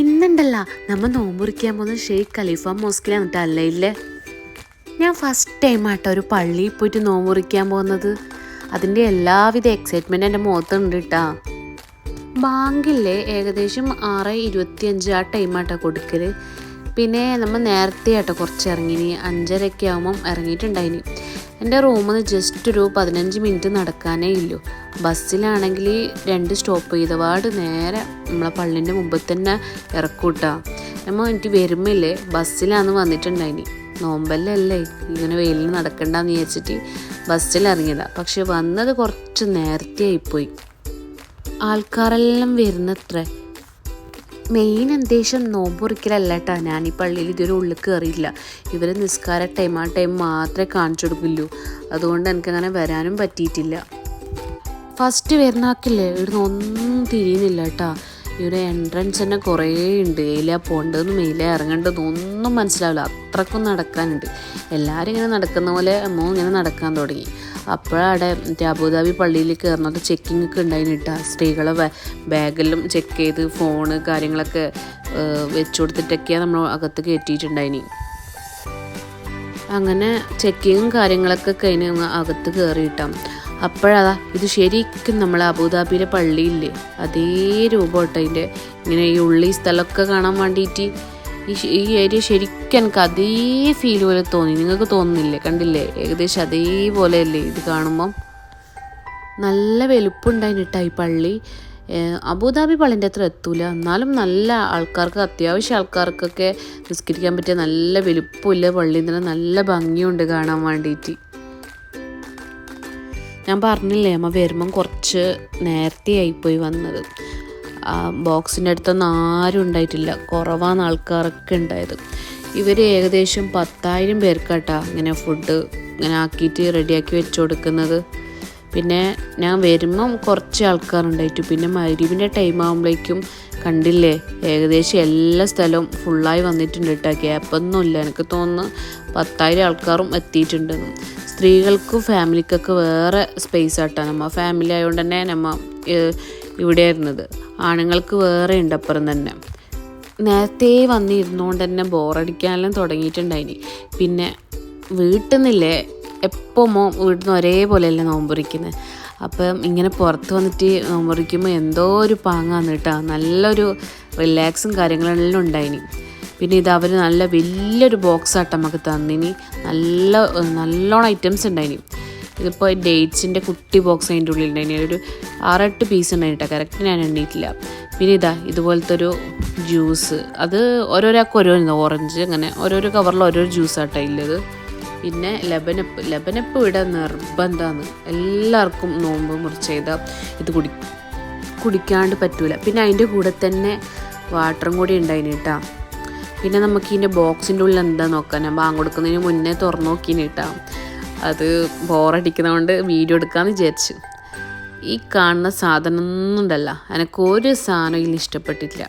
ഇന്നുണ്ടല്ല. നമ്മൾ നോമ്പുറിക്കാൻ പോകുന്ന ഷെയ്ഖ് ഖലീഫ മോസ്കിലാണ് കേട്ടോ അല്ലേ ഇല്ലേ? ഞാൻ ഫസ്റ്റ് ടൈം ആട്ടോ ഒരു പള്ളിയിൽ പോയിട്ട് നോമ്പുറിക്കാൻ പോകുന്നത്. അതിന്റെ എല്ലാവിധ എക്സൈറ്റ്മെന്റ് എന്റെ മുഖത്തുണ്ട് കേട്ടാ ബാങ്കില്ലേ ഏകദേശം ആറ് ഇരുപത്തിയഞ്ച് ആ ടൈം ആട്ടോ കൊടുക്കൽ പിന്നെ നമ്മൾ നേരത്തെ ആട്ടോ കുറച്ച് ഇറങ്ങിനി അഞ്ചരയൊക്കെ ആകുമ്പം ഇറങ്ങിയിട്ടുണ്ടായിനി. എന്റെ റൂമിൽ നിന്ന് ജസ്റ്റ് ഒരു പതിനഞ്ച് മിനിറ്റ് നടക്കാനേ ഇല്ലൂ. ബസ്സിലാണെങ്കിൽ രണ്ട് സ്റ്റോപ്പ് ചെയ്തപാട് നേരെ നമ്മളെ പള്ളിന്റെ മുമ്പിൽ തന്നെ ഇറക്കൂട്ടാ. നമ്മൾ എനിക്ക് വരുമ്പല്ലേ ബസ്സിലാന്ന് വന്നിട്ടുണ്ടായിനി. നോമ്പല്ലല്ലേ ഇങ്ങനെ വെയിലിൽ നടക്കണ്ടെന്ന് വിചാരിച്ചിട്ട് ബസ്സിൽ ഇറങ്ങിയതാണ് പക്ഷെ വന്നത് കുറച്ച് നേരത്തെ ആയിപ്പോയി. ആൾക്കാരെല്ലാം വരുന്നത്രേ. മെയിൻ ഉദ്ദേശം നോമ്പുറിക്കലല്ല കേട്ടോ ഞാൻ ഈ പള്ളിയിൽ ഇതുവരെ ഉള്ളിൽ കയറിയില്ല ഇവർ നിസ്കാര ടൈം ആ ടൈം മാത്രമേ കാണിച്ചു കൊടുക്കുള്ളൂ. അതുകൊണ്ട് എനിക്കങ്ങനെ വരാനും പറ്റിയിട്ടില്ല. ഫസ്റ്റ് വരുന്നാക്കില്ലേ ഇവിടുന്ന് ഒന്നും തിരിയുന്നില്ല കേട്ടോ ഇവിടെ എൻട്രൻസ് തന്നെ കുറേ ഉണ്ട്. എയിലാ പോകേണ്ടതെന്നും മേലെ ഇറങ്ങേണ്ടതെന്നും ഒന്നും മനസ്സിലാവില്ല. അത്രക്കും നടക്കാനുണ്ട്. എല്ലാവരും ഇങ്ങനെ നടക്കുന്ന പോലെ അമ്മ ഇങ്ങനെ നടക്കാൻ തുടങ്ങി. അപ്പോഴവിടെ മറ്റേ അബുദാബി പള്ളിയിൽ കയറുന്നത് ചെക്കിംഗ് ഒക്കെ ഉണ്ടായിന് കേട്ടോ സ്ത്രീകളെ ബാഗെല്ലാം ചെക്ക് ചെയ്ത് ഫോണ് കാര്യങ്ങളൊക്കെ വെച്ചു കൊടുത്തിട്ടൊക്കെയാണ് നമ്മൾ അകത്ത് കയറ്റിയിട്ടുണ്ടായിനി. അങ്ങനെ ചെക്കിങ്ങും കാര്യങ്ങളൊക്കെ കഴിഞ്ഞ് അകത്ത് കയറിയിട്ടാം. അപ്പോഴതാ ഇത് ശരിക്കും നമ്മൾ അബുദാബിയിലെ പള്ളിയില്ലേ? അതേ രൂപം കേട്ടോ അതിന്റെ. ഇങ്ങനെ ഈ ഉള്ളി സ്ഥലമൊക്കെ കാണാൻ വേണ്ടിയിട്ട് ഈ ഏരിയ ശരിക്കും എനിക്ക് അതേ ഫീൽ പോലെ തോന്നി. നിങ്ങൾക്ക് തോന്നുന്നില്ലേ? കണ്ടില്ലേ? ഏകദേശം അതേപോലെ അല്ലേ ഇത് കാണുമ്പം? നല്ല വലുപ്പമുണ്ടായിന് കേട്ടോ ഈ പള്ളി. അബുദാബി പള്ളിന്റെ അത്ര എത്തൂല. എന്നാലും നല്ല ആൾക്കാർക്ക് അത്യാവശ്യം ആൾക്കാർക്കൊക്കെ നിസ്കരിക്കാൻ പറ്റിയ നല്ല വലുപ്പമില്ല പള്ളി തന്നെ നല്ല ഭംഗിയുണ്ട് കാണാൻ വേണ്ടിയിട്ട് ഞാൻ പറഞ്ഞില്ലേ അമ്മ വരുമ്പം കുറച്ച് നേരത്തെ ആയിപ്പോയി വന്നത്. ബോക്സിന്റെ അടുത്തൊന്നും ആരും ഉണ്ടായിട്ടില്ല. കുറവാണ് ആൾക്കാരൊക്കെ ഉണ്ടായത്. ഇവർ ഏകദേശം പത്തായിരം പേർക്കാട്ടാ ഇങ്ങനെ ഫുഡ് ഇങ്ങനെ ആക്കിയിട്ട് റെഡിയാക്കി വെച്ച് കൊടുക്കുന്നത്. പിന്നെ ഞാൻ വരുമ്പം കുറച്ച് ആൾക്കാരുണ്ടായിട്ടു. പിന്നെ മരുവിന്റെ ടൈം ആകുമ്പോഴേക്കും കണ്ടില്ലേ ഏകദേശം എല്ലാ സ്ഥലവും ഫുള്ളായി വന്നിട്ടുണ്ട് കേട്ടോ ഗ്യാപ്പൊന്നുമില്ല എനിക്ക് തോന്നുന്നു പത്തായിരം ആൾക്കാരും എത്തിയിട്ടുണ്ടെന്ന് സ്ത്രീകൾക്കും ഫാമിലിക്കൊക്കെ വേറെ സ്പേസ് ആട്ടാ. നമ്മ ഫാമിലി ആയതുകൊണ്ട് തന്നെ നമ്മ ഏഹ്, ഇവിടെ ആയിരുന്നത് ആണുങ്ങൾക്ക് വേറെ ഉണ്ട് അപ്പുറം തന്നെ. നേരത്തെ വന്നിരുന്നുകൊണ്ട് തന്നെ ബോറടിക്കാനെല്ലാം തുടങ്ങിയിട്ടുണ്ടായിനി. പിന്നെ വീട്ടിൽ നിന്നില്ലേ എപ്പോൾ മോ വീട്ടിൽ നിന്ന് ഒരേപോലെയല്ലേ നോമ്പുറിക്കുന്നത് അപ്പം ഇങ്ങനെ പുറത്ത് വന്നിട്ട് നോമ്പുറിക്കുമ്പോൾ എന്തോ ഒരു പാങ്ങാന്ന് കേട്ടോ നല്ലൊരു റിലാക്സും കാര്യങ്ങളെല്ലാം ഉണ്ടായിനി. പിന്നെ ഇത് അവർ നല്ല വലിയൊരു ബോക്സ് ആട്ടം നമുക്ക് തന്നിനി. നല്ല നല്ലോണം ഐറ്റംസ് ഉണ്ടായിനി. ഇതിപ്പോൾ ഡേറ്റ്സിന്റെ കുട്ടി ബോക്സ് അതിന്റെ ഉള്ളിൽ ഉണ്ടായിരുന്നു ഒരു ആറെട്ട് പീസ് ഉണ്ടായിട്ടാ കറക്റ്റ് ഞാൻ എണ്ണിയിട്ടില്ല പിന്നെ ഇതാ ഇതുപോലത്തെ ഒരു ജ്യൂസ് അത് ഓരോരാൾക്ക് ഓരോന്ന് ഓറഞ്ച് അങ്ങനെ ഓരോരോ കവറിൽ ഓരോ ജ്യൂസ് ആട്ടാണ് ഉള്ളത് പിന്നെ ലബനപ്പ്. ലബനപ്പ് ഇവിടെ നിർബന്ധമാണ് എല്ലാവർക്കും നോമ്പ് മുറിച്ച് ചെയ്താൽ ഇത് കുടി കുടിക്കാണ്ട് പറ്റൂല. പിന്നെ അതിന്റെ കൂടെ തന്നെ വാട്ടറും കൂടി ഉണ്ടായിന് കേട്ടാ പിന്നെ നമുക്ക് ഇതിന്റെ ബോക്സിന്റെ ഉള്ളിൽ എന്താ നോക്കാൻ ഞാൻ ബാങ്ക് കൊടുക്കുന്നതിന് മുന്നേ തുറന്നു നോക്കിന് കേട്ടാ അത് ബോറടിക്കുന്നതുകൊണ്ട് വീഡിയോ എടുക്കാമെന്ന് വിചാരിച്ചു. ഈ കാണുന്ന സാധനം ഒന്നും ഉണ്ടല്ല എനിക്ക് ഒരു സാധനം ഇതിൽ ഇഷ്ടപ്പെട്ടില്ല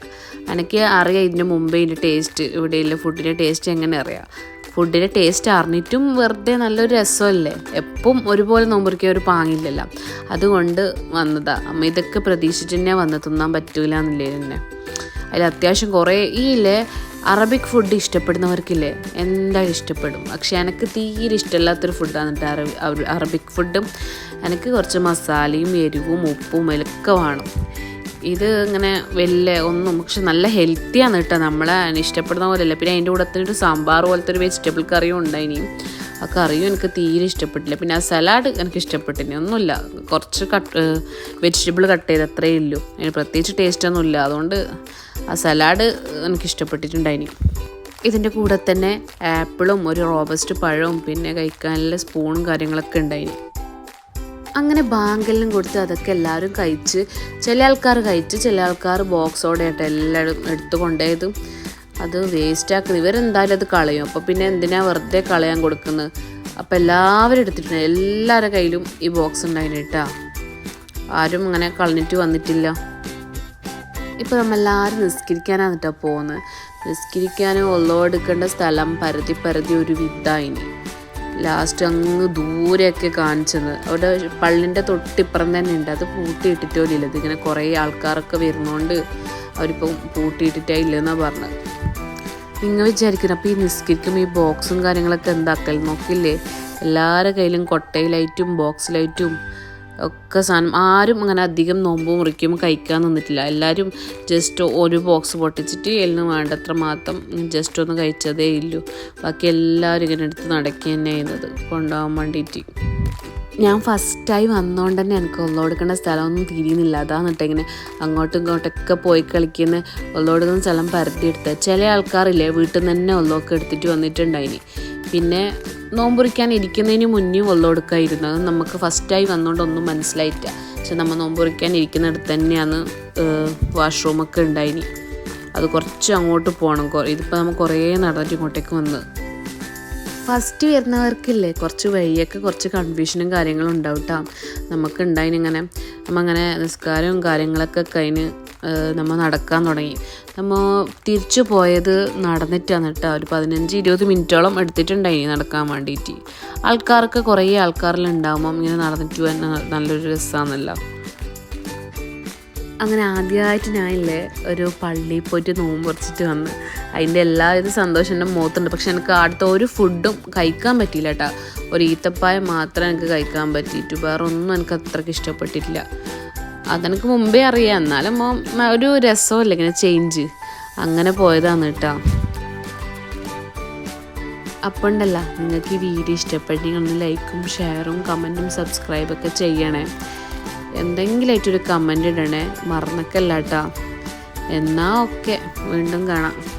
എനിക്ക് അറിയാം ഇതിന്റെ മുമ്പേ ഇതിന്റെ ടേസ്റ്റ് ഇവിടെയുള്ള ഫുഡിന്റെ ടേസ്റ്റ് എങ്ങനെ അറിയാം. ഫുഡിന്റെ ടേസ്റ്റ് അറിഞ്ഞിട്ടും വെറുതെ നല്ലൊരു രസമല്ലേ? എപ്പം ഒരുപോലെ നോമ്പൊരിക്കാൻ ഒരു പാങ്ങില്ലല്ലോ. അതുകൊണ്ട് വന്നതാ. അമ്മ ഇതൊക്കെ പ്രതീക്ഷിച്ച് തന്നെ വന്ന് തിന്നാൻ പറ്റൂല എന്നില്ലേ അതിൽ അത്യാവശ്യം കുറേ ഈ ഇല്ലേ? അറബിക് ഫുഡ് ഇഷ്ടപ്പെടുന്നവർക്കില്ലേ? എന്തായാലും ഇഷ്ടപ്പെടും. പക്ഷെ എനിക്ക് തീരെ ഇഷ്ടമില്ലാത്തൊരു ഫുഡാണ് അറബി അറ- അറബിക് ഫുഡും എനിക്ക് കുറച്ച് മസാലയും എരിവും ഉപ്പും ഒക്കെ വേണം. ഇത് ഇങ്ങനെ വലിയ ഒന്നും പക്ഷെ നല്ല ഹെൽത്തിയാണ് കേട്ടോ നമ്മളെ. ഇഷ്ടപ്പെടുന്ന പോലെയല്ല. പിന്നെ അതിന്റെ കൂടെ തന്നെ ഒരു സാമ്പാർ പോലത്തെ ഒരു വെജിറ്റബിൾ കറിയും ഉണ്ടായിനി. ആ കറിയും എനിക്ക് തീരെ ഇഷ്ടപ്പെട്ടില്ല. പിന്നെ ആ സലാഡ് എനിക്ക് ഇഷ്ടപ്പെട്ടിനി ഒന്നുമില്ല. കുറച്ച് കട്ട് വെജിറ്റബിൾ കട്ട് ചെയ്ത് അത്രയേ ഉള്ളൂ. അതിന് പ്രത്യേകിച്ച് ടേസ്റ്റൊന്നും ഇല്ല. അതുകൊണ്ട് ആ സലാഡ് എനിക്ക് ഇഷ്ടപ്പെട്ടിട്ടുണ്ടായിനി. ഇതിന്റെ കൂടെ തന്നെ ആപ്പിളും ഒരു റോബസ്റ്റ് പഴവും പിന്നെ കഴിക്കാനുള്ള സ്പൂണും കാര്യങ്ങളൊക്കെ ഉണ്ടായിനി. അങ്ങനെ ബാങ്കെല്ലാം കൊടുത്ത് അതൊക്കെ എല്ലാവരും കഴിച്ച് ചില ആൾക്കാർ കഴിച്ച് ചില ആൾക്കാർ ബോക്സോടെ ആയിട്ട് എല്ലാവരും എടുത്തു കൊണ്ടുപോയത്. അത് വേസ്റ്റ് ആക്കുന്നത് ഇവരെന്തായാലും അത് കളയും. അപ്പോൾ പിന്നെ എന്തിനാ വെറുതെ കളയാൻ കൊടുക്കുന്നത് അപ്പോൾ എല്ലാവരും എടുത്തിട്ടുണ്ട്. എല്ലാവരുടെ കയ്യിലും ഈ ബോക്സ് ഉണ്ടായിരുന്നു കേട്ടാ ആരും അങ്ങനെ കളഞ്ഞിട്ട് വന്നിട്ടില്ല. ഇപ്പോൾ നമ്മളെല്ലാവരും നിസ്കരിക്കാനാണ് കേട്ടോ പോകുന്നത് നിസ്കരിക്കാനും ഒള്ളോ എടുക്കേണ്ട സ്ഥലം പരതി പരതി ഒരു വിധായിനി ലാസ്റ്റ് അങ്ങ് ദൂരെയൊക്കെ കാണിച്ചത് അവിടെ പള്ളിന്റെ തൊട്ടിപ്പുറം തന്നെ ഉണ്ട്. അത് പൂട്ടിയിട്ടിട്ടോ ഇല്ല ഇതിങ്ങനെ കുറേ ആൾക്കാരൊക്കെ വരുന്നതുകൊണ്ട് അവരിപ്പം പൂട്ടിയിട്ടിട്ടേ ഇല്ലെന്നാണ് പറഞ്ഞത് നിങ്ങൾ വിചാരിക്കണം അപ്പോൾ ഈ നിസ്കരിക്കും ഈ ബോക്സും കാര്യങ്ങളൊക്കെ എന്താക്കൽ? നോക്കില്ലേ? എല്ലാവരുടെ കയ്യിലും കൊട്ടയിലായിട്ടും ബോക്സിലായിട്ടും ഒക്കെ സാധനം. ആരും അങ്ങനെ അധികം നോമ്പ് മുറിക്കും കഴിക്കാൻ നിന്നിട്ടില്ല. എല്ലാവരും ജസ്റ്റ് ഒരു ബോക്സ് പൊട്ടിച്ചിട്ട് എല്ലാം വേണ്ടത്ര മാത്രം ജസ്റ്റ് ഒന്ന് കഴിച്ചതേ ഇല്ലൂ. ബാക്കി എല്ലാവരും ഇങ്ങനെ എടുത്ത് നടക്കുക തന്നെ ചെയ്യുന്നത്. കൊണ്ടുപോകാൻ വേണ്ടിയിട്ട്. ഞാൻ ഫസ്റ്റ് ഫസ്റ്റായി വന്നതുകൊണ്ട് തന്നെ എനിക്ക് ഒള്ള കൊടുക്കേണ്ട സ്ഥലമൊന്നും തിരിയുന്നില്ല. അതാണ് കേട്ടോ ഇങ്ങനെ അങ്ങോട്ടും ഇങ്ങോട്ടൊക്കെ പോയി കളിക്കുന്ന. ഒള്ള കൊടുക്കുന്ന സ്ഥലം പരത്തി എടുത്ത് ചില ആൾക്കാരില്ലേ വീട്ടിൽ നിന്ന് തന്നെ ഒള്ളമൊക്കെ എടുത്തിട്ട് വന്നിട്ടുണ്ടായിനി. പിന്നെ നോമ്പുറിക്കാൻ ഇരിക്കുന്നതിന് മുന്നേ ഒള്ള കൊടുക്കായിരുന്നു അത് നമുക്ക് ഫസ്റ്റായി വന്നുകൊണ്ട് ഒന്നും മനസ്സിലായിട്ടില്ല പക്ഷെ നമ്മൾ നോമ്പുറിക്കാൻ ഇരിക്കുന്നിടത്ത് തന്നെയാണ് വാഷ്റൂമൊക്കെ ഉണ്ടായിനി. അത് കുറച്ച് അങ്ങോട്ട് പോകണം ഇതിപ്പോൾ നമ്മൾ കുറേ നടന്നിട്ട് ഇങ്ങോട്ടേക്ക് വന്നത് ഫസ്റ്റ് വരുന്നവർക്കില്ലേ കുറച്ച് വഴിയൊക്കെ കുറച്ച് കൺഫ്യൂഷനും കാര്യങ്ങളും ഉണ്ടാവും കേട്ടോ നമുക്ക് ഉണ്ടായിന് ഇങ്ങനെ നമ്മ അങ്ങനെ നിസ്കാരവും കാര്യങ്ങളൊക്കെ കഴിഞ്ഞ് നമ്മൾ നടക്കാൻ തുടങ്ങി. നമ്മൾ തിരിച്ചു പോയത് നടന്നിട്ടാണ് കേട്ടോ ഒരു പതിനഞ്ച് ഇരുപത് മിനിറ്റോളം എടുത്തിട്ടുണ്ടായി നടക്കാൻ വേണ്ടിയിട്ട് ആൾക്കാർക്ക് കുറേ ആൾക്കാരിലുണ്ടാകുമ്പം ഇങ്ങനെ നടന്നിട്ട് പോകാൻ നല്ലൊരു രസമാണല്ലോ അങ്ങനെ ആദ്യമായിട്ട് ഞാനില്ലേ ഒരു പള്ളിയിൽ പോയിട്ട് നോമ്പ് പറിച്ചിട്ട് വന്ന്. അതിന്റെ എല്ലാവിധ സന്തോഷം എന്റെ മുഖത്തുണ്ട്. പക്ഷെ എനിക്ക് അടുത്ത ഒരു ഫുഡും കഴിക്കാൻ പറ്റിയില്ല കേട്ടോ ഒരു ഈത്തപ്പായ മാത്രം എനിക്ക് കഴിക്കാൻ പറ്റിയിട്ടു. വേറെ ഒന്നും എനിക്ക് അത്രയ്ക്ക് ഇഷ്ടപ്പെട്ടിട്ടില്ല. അതെനിക്ക് മുമ്പേ അറിയാം. എന്നാലും ഒരു രസമല്ല ഇങ്ങനെ ചേഞ്ച് അങ്ങനെ പോയതാണ് കേട്ടോ അപ്പം ഉണ്ടല്ല. നിങ്ങൾക്ക് ഈ വീഡിയോ ഇഷ്ടപ്പെട്ടെങ്കിൽ ഒന്ന് ലൈക്കും ഷെയറും കമന്റും സബ്സ്ക്രൈബൊക്കെ ചെയ്യണേ. എന്തെങ്കിലുമായിട്ടൊരു കമന്റ് ഇടണേ. മറന്നക്കല്ല കേട്ടോ എന്നാൽ ഓക്കെ വീണ്ടും കാണാം.